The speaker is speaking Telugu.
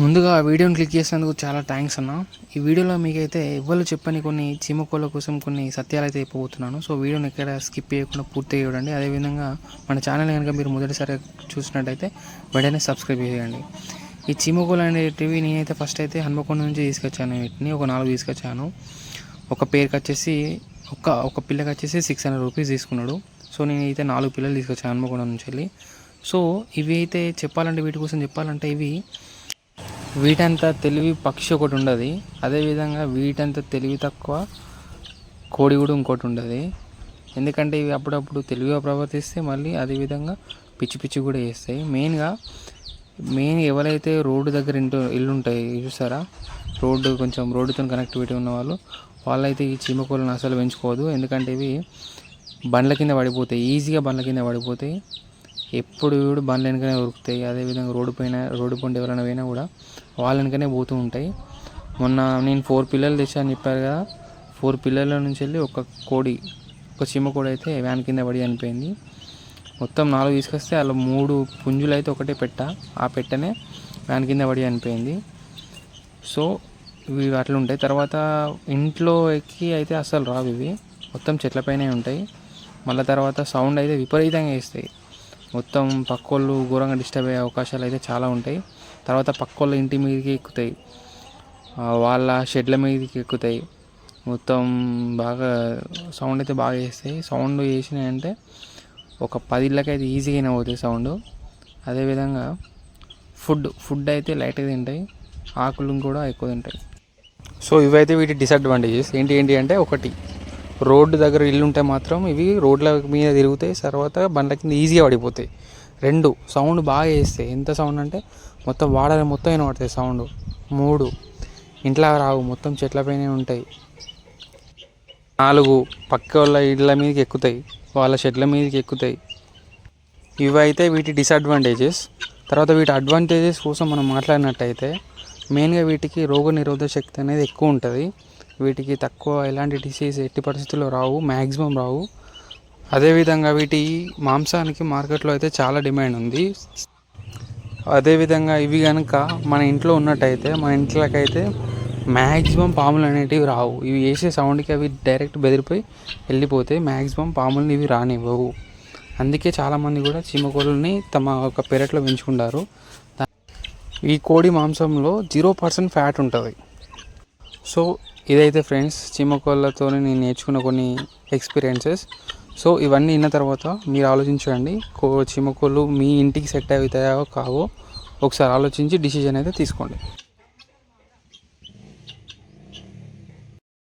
ముందుగా ఆ వీడియోని క్లిక్ చేసినందుకు చాలా థ్యాంక్స్ అన్న. ఈ వీడియోలో మీకైతే ఎవ్వరు చెప్పని కొన్ని చీమకోళ్ళ కోసం కొన్ని సత్యాలు అయితే ఇవ్వబోతున్నాను సో వీడియోని ఎక్కడ స్కిప్ చేయకుండా పూర్తిగా చూడండి. అదేవిధంగా మన ఛానల్ కనుక మీరు మొదటిసారి చూసినట్టయితే వెంటనే సబ్స్క్రైబ్ చేయండి. ఈ చీమకోళ్ళు అనేటివి నేనైతే ఫస్ట్ అయితే హన్మకొండ నుంచి తీసుకొచ్చాను. వీటిని ఒక నాలుగు తీసుకొచ్చాను. ఒక పేరుకి వచ్చేసి ఒక ఒక పిల్లకి వచ్చేసి సిక్స్ హండ్రెడ్ రూపీస్ తీసుకున్నాడు. సో నేనైతే నాలుగు పిల్లలు తీసుకొచ్చాను హన్మకొండ నుంచి వెళ్ళి. సో ఇవి అయితే చెప్పాలంటే వీటి కోసం చెప్పాలంటే ఇవి వీటంత తెలివి పక్షి ఒకటి ఉండదు. అదేవిధంగా వీటంత తెలివి తక్కువ కోడి కూడా ఇంకోటి ఉండదు. ఎందుకంటే ఇవి అప్పుడప్పుడు తెలివిగా ప్రవర్తిస్తే మళ్ళీ అదేవిధంగా పిచ్చి పిచ్చి కూడా చేస్తాయి. మెయిన్గా మెయిన్ ఎవరైతే రోడ్డు దగ్గర ఇంటూ ఇల్లు ఉంటాయి చూసారా? రోడ్డు కొంచెం రోడ్డుతో కనెక్టివిటీ ఉన్న వాళ్ళు వాళ్ళైతే ఈ చీమకోళ్ళను అసలు పెంచుకోవద్దు. ఎందుకంటే ఇవి బండ్ల కింద పడిపోతాయి. ఈజీగా బండ్ల కింద పడిపోతాయి. ఎప్పుడు కూడా బండ్ల వెనుకనే ఉరుకుతాయి. అదేవిధంగా రోడ్డు పైన రోడ్డు పండు ఎవరైనా పోయినా కూడా వాళ్ళ వెనకనే పోతూ ఉంటాయి. మొన్న నేను ఫోర్ పిల్లలు తెచ్చాను చెప్పారు కదా ఫోర్ పిల్లల నుంచి వెళ్ళి ఒక కోడి ఒక చీమ కోడి అయితే వ్యాన్ కింద పడి చనిపోయింది. మొత్తం నాలుగు తీసుకొస్తే అలా మూడు పుంజులు అయితే ఒకటే పెట్ట ఆ పెట్టనే వ్యాన్ కింద పడి చనిపోయింది. సో ఇవి అట్లా ఉంటాయి. తర్వాత ఇంట్లో ఎక్కి అయితే అస్సలు రావు ఇవి. మొత్తం చెట్లపైనే ఉంటాయి. మళ్ళీ తర్వాత సౌండ్ అయితే విపరీతంగా వేస్తాయి. మొత్తం పక్కోళ్ళు ఘోరంగా డిస్టర్బ్ అయ్యే అవకాశాలు అయితే చాలా ఉంటాయి. తర్వాత పక్కోళ్ళ ఇంటి మీదకి ఎక్కుతాయి. వాళ్ళ షెడ్ల మీదకి ఎక్కుతాయి. మొత్తం బాగా సౌండ్ అయితే బాగా చేస్తాయి. సౌండ్ చేసినాయంటే ఒక పది ఇళ్ళకైతే ఈజీగానే పోతాయి సౌండ్ అదేవిధంగా ఫుడ్ ఫుడ్ అయితే లైట్గా తింటాయి. ఆకులు కూడా ఎక్కువ తింటాయి. సో ఇవైతే వీటి డిసడ్వాంటేజెస్ ఏంటి ఏంటి అంటే ఒకటి రోడ్డు దగ్గర ఇల్లు ఉంటే మాత్రం ఇవి రోడ్ల మీద తిరుగుతాయి తర్వాత బండ్ల కింద ఈజీగా పడిపోతాయి. రెండు సౌండ్ బాగా చేస్తాయి ఎంత సౌండ్ అంటే మొత్తం వాడాలి మొత్తం వినబడతాయి సౌండ్. మూడు ఇంట్లో రావు మొత్తం చెట్లపైనే ఉంటాయి. నాలుగు పక్క వాళ్ళ ఇళ్ళ మీదకి ఎక్కుతాయి వాళ్ళ షెడ్ల మీదకి ఎక్కుతాయి. ఇవైతే వీటి డిసడ్వాంటేజెస్ తర్వాత వీటి అడ్వాంటేజెస్ కోసం మనం మాట్లాడినట్టయితే మెయిన్గా వీటికి రోగ నిరోధక శక్తి అనేది ఎక్కువ ఉంటుంది. వీటికి తక్కువ ఎలాంటి డిసీజ్ ఎట్టి పరిస్థితుల్లో రావు మ్యాక్సిమం రావు. అదేవిధంగా వీటి మాంసానికి మార్కెట్లో అయితే చాలా డిమాండ్ ఉంది. అదేవిధంగా ఇవి కనుక మన ఇంట్లో ఉన్నట్టయితే మన ఇంట్లోకైతే మ్యాక్సిమం పాములు అనేటివి రావు. ఇవి వేసే సౌండ్కి అవి డైరెక్ట్ బెదిరిపోయి వెళ్ళిపోతే మ్యాక్సిమం పాములని ఇవి రానివ్వవు. అందుకే చాలామంది కూడా చీమకోళ్ళని తమ ఒక పెరట్లో పెంచుకుంటారు. ఈ కోడి మాంసంలో జీరో పర్సెంట్ ఫ్యాట్ ఉంటుంది. సో ఇదైతే ఫ్రెండ్స్ చీమకోళ్ళతో నేను నేర్చుకున్న కొన్ని ఎక్స్పీరియన్సెస్ సో ఇవన్నీ విన్న తర్వాత మీరు ఆలోచించండి కో చీమకోళ్ళు మీ ఇంటికి సెట్ అవుతాయో కావో ఒకసారి ఆలోచించి డిసిజన్ అయితే తీసుకోండి.